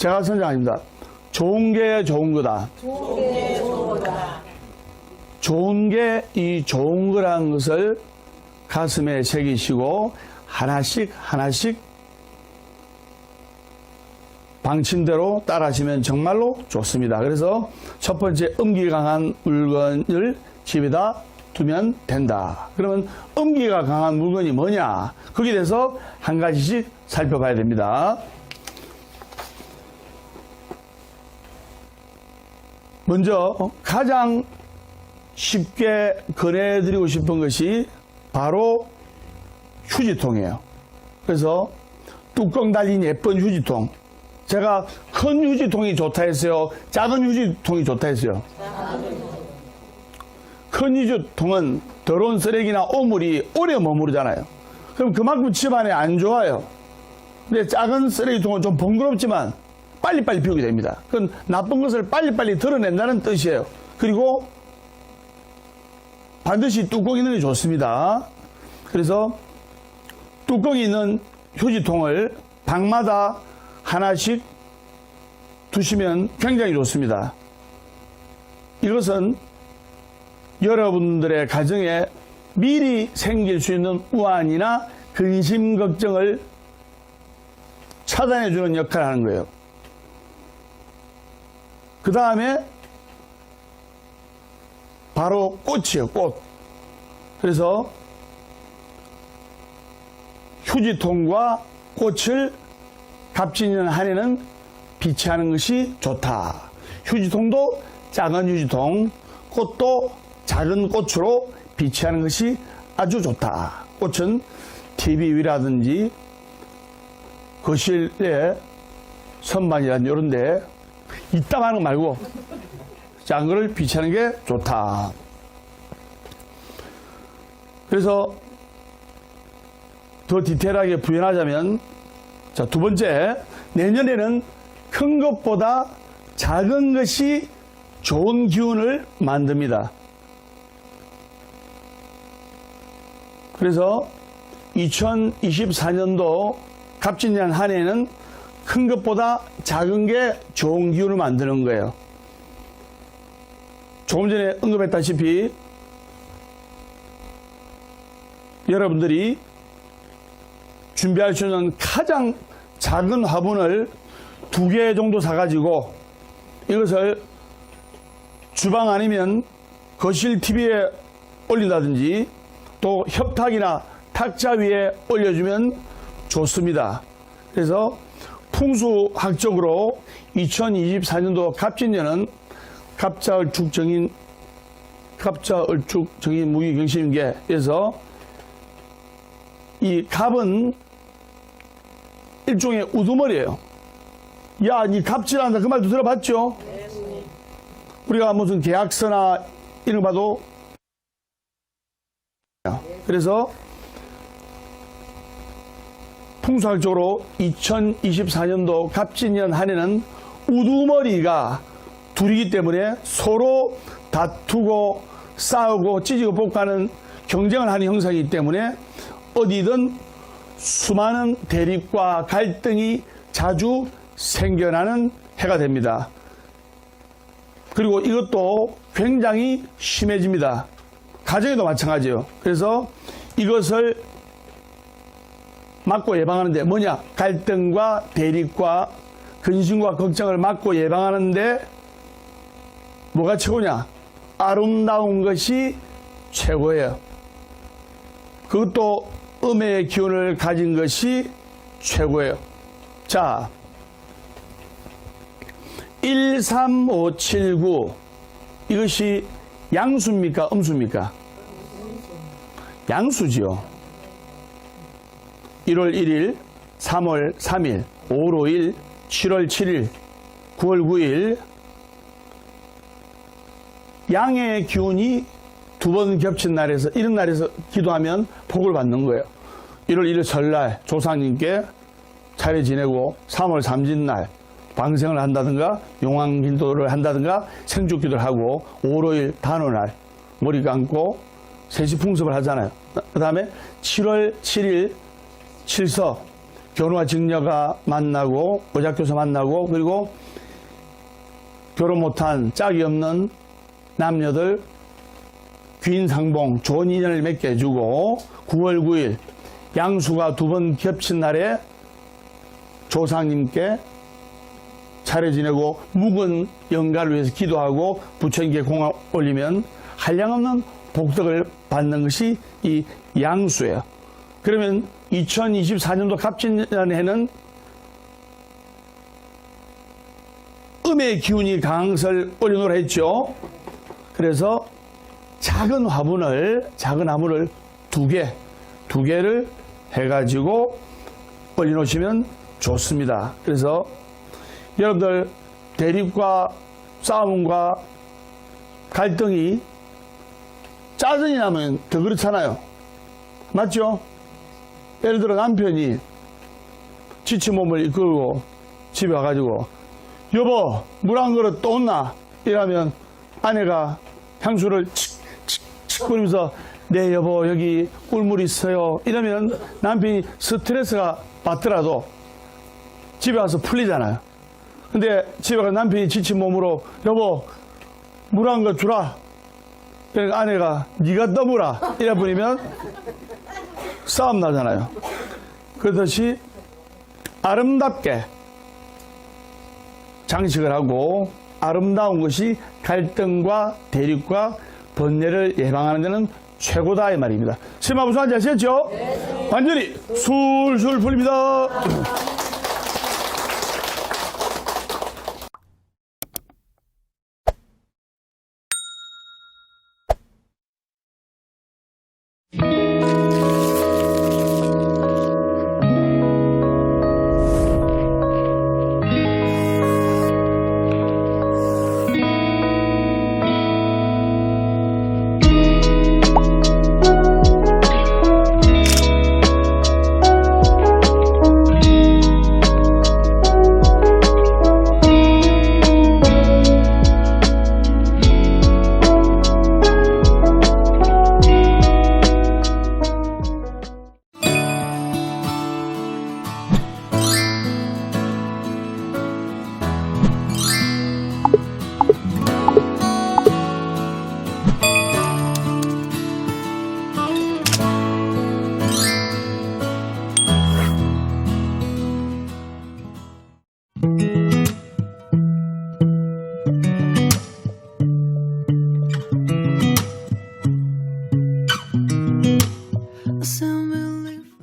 제가 선장입니다. 좋은 게 좋은 거다. 좋은 게 이 좋은 거라는 것을 가슴에 새기시고 하나씩 하나씩 방침대로 따라하시면 정말로 좋습니다. 그래서 첫 번째 음기 강한 물건을 집에다 두면 된다. 그러면 음기가 강한 물건이 뭐냐? 거기에 대해서 한 가지씩 살펴봐야 됩니다. 먼저 가장 쉽게 권해드리고 싶은 것이 바로 휴지통이에요. 그래서 뚜껑 달린 예쁜 휴지통. 제가 큰 휴지통이 좋다 했어요. 작은 휴지통이 좋다 했어요. 큰 휴지통은 더러운 쓰레기나 오물이 오래 머무르잖아요. 그럼 그만큼 집안에 안 좋아요. 근데 작은 쓰레기통은 좀 번거롭지만 빨리빨리 비우게 됩니다. 그건 나쁜 것을 빨리빨리 드러낸다는 뜻이에요. 그리고 반드시 뚜껑이 있는 게 좋습니다. 그래서 뚜껑이 있는 휴지통을 방마다 하나씩 두시면 굉장히 좋습니다. 이것은 여러분들의 가정에 미리 생길 수 있는 우환이나 근심 걱정을 차단해주는 역할을 하는 거예요. 그 다음에 바로 꽃이에요, 꽃. 그래서 휴지통과 꽃을 갑진년 한해는 비치하는 것이 좋다. 휴지통도 작은 휴지통, 꽃도 작은 꽃으로 비치하는 것이 아주 좋다. 꽃은 TV 위라든지 거실에 선반이란 이런 데 이따만 거 말고 작은 거를 비치하는 게 좋다. 그래서 더 디테일하게 부연하자면 자, 두 번째, 내년에는 큰 것보다 작은 것이 좋은 기운을 만듭니다. 그래서 2024년도 갑진년 한 해는 큰 것보다 작은 게 좋은 기운을 만드는 거예요. 조금 전에 언급했다시피 여러분들이 준비할 수 있는 가장 작은 화분을 두 개 정도 사가지고 이것을 주방 아니면 거실 TV에 올린다든지 또 협탁이나 탁자 위에 올려주면 좋습니다. 그래서 풍수학적으로 2024년도 갑진년은 갑자을축정인 갑자을축정인 무기경신계에서 이 갑은 일종의 우두머리예요. 야, 니 갑질한다 그 말도 들어봤죠? 우리가 무슨 계약서나 이런 거 봐도 그래서 풍수학적으로 2024년도 갑진년 한 해는 우두머리가 둘이기 때문에 서로 다투고 싸우고 찢고 볶아는 경쟁을 하는 형상이기 때문에 어디든 수많은 대립과 갈등이 자주 생겨나는 해가 됩니다. 그리고 이것도 굉장히 심해집니다. 가정에도 마찬가지예요. 그래서 이것을 막고 예방하는데 뭐냐? 갈등과 대립과 근심과 걱정을 막고 예방하는데 뭐가 최고냐? 아름다운 것이 최고예요. 그것도 음의 기운을 가진 것이 최고예요. 자, 13579 이것이 양수입니까? 음수입니까? 양수지요. 1월 1일, 3월 3일, 5월 5일, 7월 7일, 9월 9일 양의 기운이 두 번 겹친 날에서 이런 날에서 기도하면 복을 받는 거예요. 1월 1일 설날 조상님께 차례 지내고 3월 삼진날 방생을 한다든가 용왕기도를 한다든가 생축기도를 하고 5월 5일 단오날 머리 감고 세시 풍습을 하잖아요. 그 다음에 7월 7일 칠서 결혼과 직녀가 만나고 오작교사 만나고 그리고 결혼 못한 짝이 없는 남녀들 귀인상봉 좋은 인연을 맺게 해주고 9월 9일 양수가 두 번 겹친 날에 조상님께 차례 지내고 묵은 영가를 위해서 기도하고 부처님께 공을 올리면 한량없는 복덕을 받는 것이 이 양수예요. 그러면 2024년도 갑진이라는 해는 음의 기운이 것을 올려놓으라 했죠. 그래서 작은 화분을, 작은 화분을 두 개, 두 개를 해가지고 올려놓으시면 좋습니다. 그래서 여러분들 대립과 싸움과 갈등이 짜증이 나면 더 그렇잖아요. 맞죠? 예를 들어 남편이 지친 몸을 이끌고 집에 와가지고 여보 물 한 그릇 또 온나? 이러면 아내가 향수를 칙칙칙 뿌리면서 네 여보 여기 꿀물 있어요. 이러면 남편이 스트레스가 받더라도 집에 와서 풀리잖아요. 근데 집에 가서 남편이 지친 몸으로 여보 물한거 주라. 그러니까 아내가 네가 떠물라 이래 버리면 싸움 나잖아요 그렇듯이 아름답게 장식을 하고 아름다운 것이 갈등과 대립과 번뇌를 예방하는 데는 최고다 이 말입니다. 심마 무슨 말인지 아시겠죠? 완전히 술술 풀립니다.